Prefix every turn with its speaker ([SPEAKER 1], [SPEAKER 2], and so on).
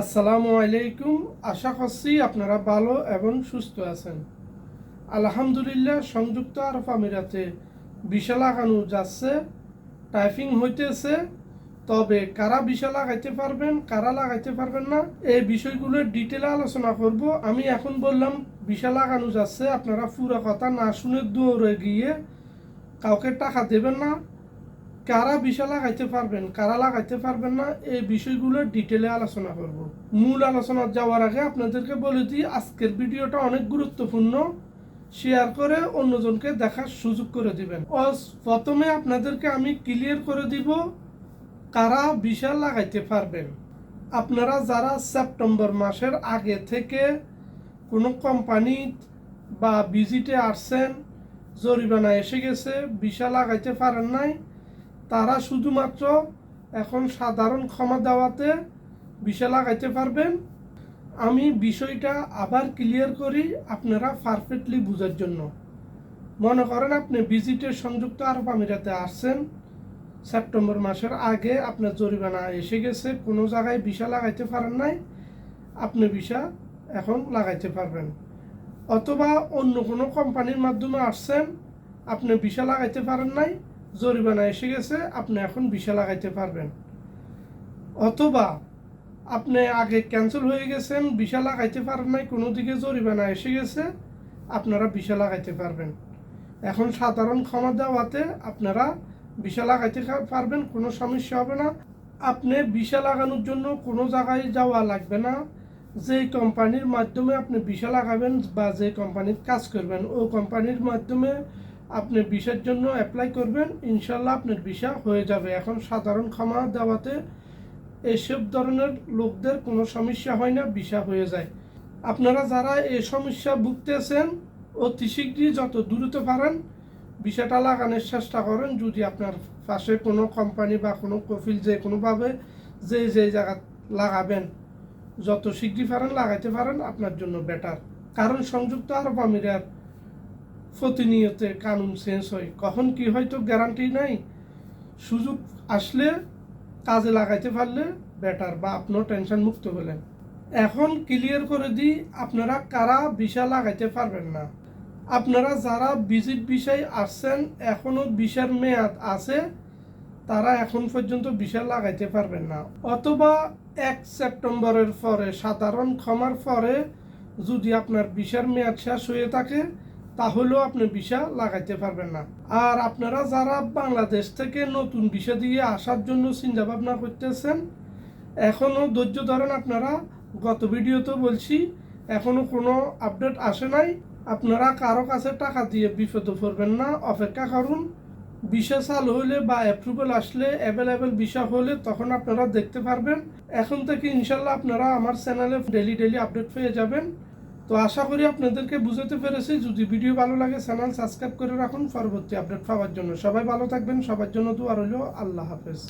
[SPEAKER 1] আসসালামু আলাইকুম। আশা করছি আপনারা ভালো এবং সুস্থ আছেন। আলহামদুলিল্লাহ, সংযুক্ত আরব আমিরাতে বিশা লাগানো যাচ্ছে টাইপিং হইতেছে। তবে কারা বিশা লাগাইতে পারবেন, কারা লাগাইতে পারবেন না, এই বিষয়গুলো ডিটেলে আলোচনা করব। আমি এখন বললাম বিশা লাগানো যাচ্ছে, আপনারা পুরো কথা না শুনে দৌড়ে গিয়ে কাউকে টাকা দেবেন না। কারা বিষয় লাগাইতে পারবেন, কারা লাগাইতে পারবেন না, এই বিষয়গুলো ডিটেলে আলোচনা করব। মূল আলোচনা যাওয়ার আগে আপনাদেরকে বলে দিই, আজকের ভিডিওটা অনেক গুরুত্বপূর্ণ। শেয়ার করে অন্যজনকে দেখার সুযোগ করে দিবেন। প্রথমে আপনাদেরকে আমি ক্লিয়ার করে দিব কারা বিশাল লাগাইতে পারবেন। আপনারা যারা সেপ্টেম্বর মাসের আগে থেকে কোনো কোম্পানি বা ভিজিটে আসছেন জরিমানা এসে গেছে বিশাল লাগাইতে পারেন নাই তারা শুধুমাত্র এখন সাধারণ ক্ষমা দেওয়াতে বিষয় লাগাইতে পারবেন। আমি বিষয়টা আবার ক্লিয়ার করি আপনারা পারফেক্টলি বোঝার জন্য। মনে করেন আপনি ভিজিটের সংযুক্ত আরব আমিরাতে আসছেন, সেপ্টেম্বর মাসের আগে আপনার জরিমানা এসে গেছে, কোনো জায়গায় ভিসা লাগাইতে পারেন নাই, আপনি ভিসা এখন লাগাইতে পারবেন। অথবা অন্য কোনো কোম্পানির মাধ্যমে আসছেন, আপনি ভিসা লাগাইতে পারেন নাই জরিমানা এসে গেছে, আপনি এখন ভিসা লাগাইতে পারবেন। অথবা আপনি আগে ক্যান্সেল হয়ে গেছেন ভিসা লাগাইতে পারেন নাই, কোনো দিকে জরিমানা এসে গেছে, আপনারা ভিসা লাগাইতে পারবেন। এখন সাধারণ ক্ষমা দেওয়াতে আপনারা ভিসা লাগাইতে পারবেন, কোনো সমস্যা হবে না। আপনি ভিসা লাগানোর জন্য কোনো জায়গায় যাওয়া লাগবে না। যে কোম্পানির মাধ্যমে আপনি ভিসা লাগাবেন বা যে কোম্পানির কাজ করবেন, ও কোম্পানির মাধ্যমে আপনি ভিসার জন্য অ্যাপ্লাই করবেন ইনশাল্লাহ আপনার ভিসা হয়ে যাবে। এখন সাধারণ ক্ষমা দেওয়াতে এসব ধরনের লোকদের কোনো সমস্যা হয় না ভিসা হয়ে যায়। আপনারা যারা এই সমস্যা ভুগতেছেন, অতি শীঘ্রই যত দ্রুত পারেন ভিসাটা লাগানোর চেষ্টা করেন। যদি আপনার পাশে কোনো কোম্পানি বা কোনো কফিল যে কোনোভাবে যে যে জায়গা লাগাবেন, যত শীঘ্রই পারেন, লাগাইতে পারেন, আপনার জন্য বেটার কারণ সংযুক্ত আরব আমিরাত প্রতিনিয়তে কানুন চেঞ্জ হয়। কখন কি হয় তো গ্যারান্টি নাই, সুযোগ আসলে কাজে লাগাইতে পারলে বেটার বা আপনার টেনশন মুক্ত হলেন। এখন ক্লিয়ার করে দিই, আপনারা কারা ভিসা লাগাইতে পারবেন না? আপনারা যারা ভিজিট বিষয় আসছেন এখনও ভিসার মেয়াদ আছে, তারা এখন পর্যন্ত ভিসা লাগাইতে পারবেন না। অথবা এক সেপ্টেম্বরের পরে, সাধারণ ক্ষমার পরে যদি আপনার ভিসার মেয়াদ শেষ হয়ে থাকে তাহলেও আপনি ভিসা লাগাইতে পারবেন না। আর আপনারা যারা বাংলাদেশ থেকে নতুন ভিসা দিয়ে আসার জন্য চিন্তা ভাবনা করতেছেন এখনও ধৈর্য ধরেন আপনারা। গত ভিডিওতে বলছি এখনও কোনো আপডেট আসে নাই। আপনারা কারও কাছে টাকা দিয়ে বিপদে পড়বেন না, অপেক্ষা করুন। ভিসা চালু হলে বা অ্যাপ্রুভাল আসলে অ্যাভেলেবেল ভিসা হলে তখন আপনারা দেখতে পারবেন। এখন থেকে ইনশাল্লাহ আপনারা আমার চ্যানেলে ডেলি ডেলি আপডেট পেয়ে যাবেন। তো আশা করি আপনাদেরকে বুঝাতে পেরেছি। যদি ভিডিও ভালো লাগে, চ্যানেল সাবস্ক্রাইব করে রাখুন। পরবর্তী আপডেট পাওয়ার জন্য সবাই ভালো থাকবেন। সবার জন্য দোয়া রইল। আল্লাহ হাফেজ।